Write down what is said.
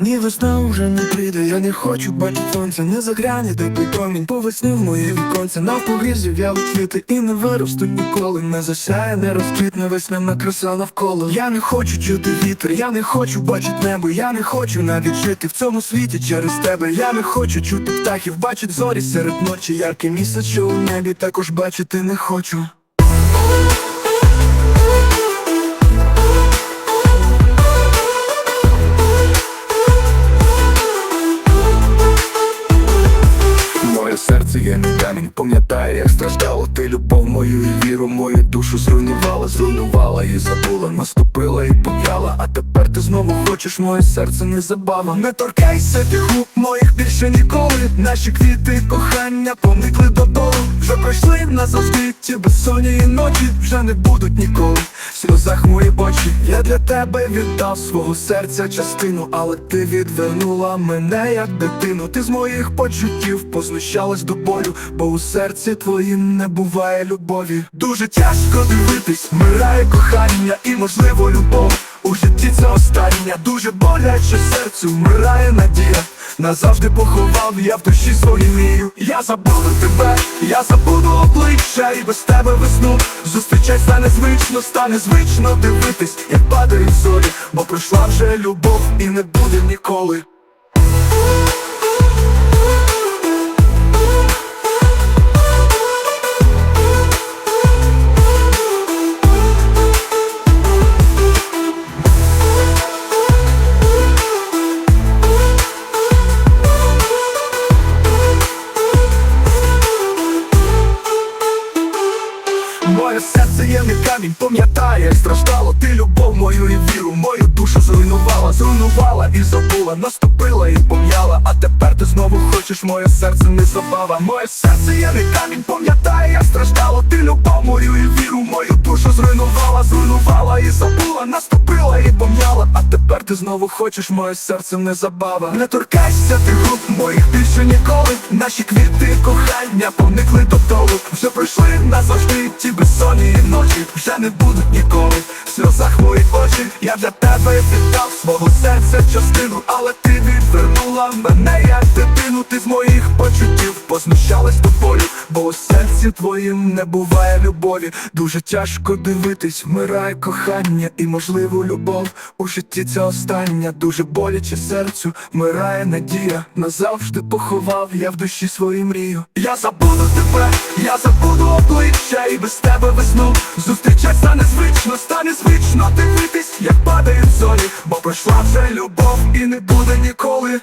Ні, весна уже не прийде, я не хочу бачити сонця, не загляне теплий промінь по весні в моє віконце. Навкруги зів'яли квіти і не виростуть ніколи. Не засяє, не розквітне весняна краса навколо. Я не хочу чути вітер, я не хочу бачити небо, я не хочу навіть жити в цьому світі через тебе. Я не хочу чути птахів, бачить зорі серед ночі, яркий місяць, що у небі також бачити не хочу. Не камінь, пам'ятає, як страждало ти любов мою і віру, мою душу зруйнувала, зруйнувала і забула, наступила і пом'яла, а тепер ти знову хочеш моє серце не. Не торкайся ти губ моїх більше ніколи. Наші квіти кохання поникли додолу. Вже пройшли назавжди ті безсонні ночі, вже не будуть ніколи. В сльозах мої очі, я для тебе віддав свого серця частину, але ти відвернула мене як дитину. Ти з моїх почуттів познущалась до болю, бо у серці твоїм не буває любові. Дуже тяжко дивитись, вмирає кохання і можливо любов. У житті це остання, дуже боляче серцю, вмирає надія. Назавжди поховав я в душі свою мрію. Я забуду тебе, я забуду обличчя і без тебе весну. Зустрічай стане звично, стане звично дивитись, як падають зорі, бо пройшла вже любов і не буде ніколи. Моє серце є не камінь, пам'ятає, страждало ти любов мою і віру, мою душу зруйнувала, зруйнувала і забула, наступила і пом'яла, а тепер ти знову хочеш моє серце не забава. Моє серце є не камінь, пам'ятає, як страждало ти любов мою і віру, мою душу зруйнувала, зруйнувала і забула, наступила ти знову хочеш моє серце не забава. Не торкайся ти груп моїх більше ніколи. Наші квіти кохання поникли до толу. Вже пройшли назавжди ті безсонні ночі, вже не будуть ніколи. В сльозах мої очі, я для тебе віддав свого серця частину, але ти відвернула мене як дитину, ти з моїх почуттів познущалась до болю, бо у серці твоїм не буває любові. Дуже тяжко дивитись, вмирає кохання і можливо любов. У житті це остання, дуже боляче серцю, вмирає надія. Назавжди поховав я в душі свою мрію. Я забуду тебе, я забуду обличчя і без тебе весну. Зустрічай стане звично, стане звично дивитись, як падають зорі, бо пройшла вже любов і не буде ніколи.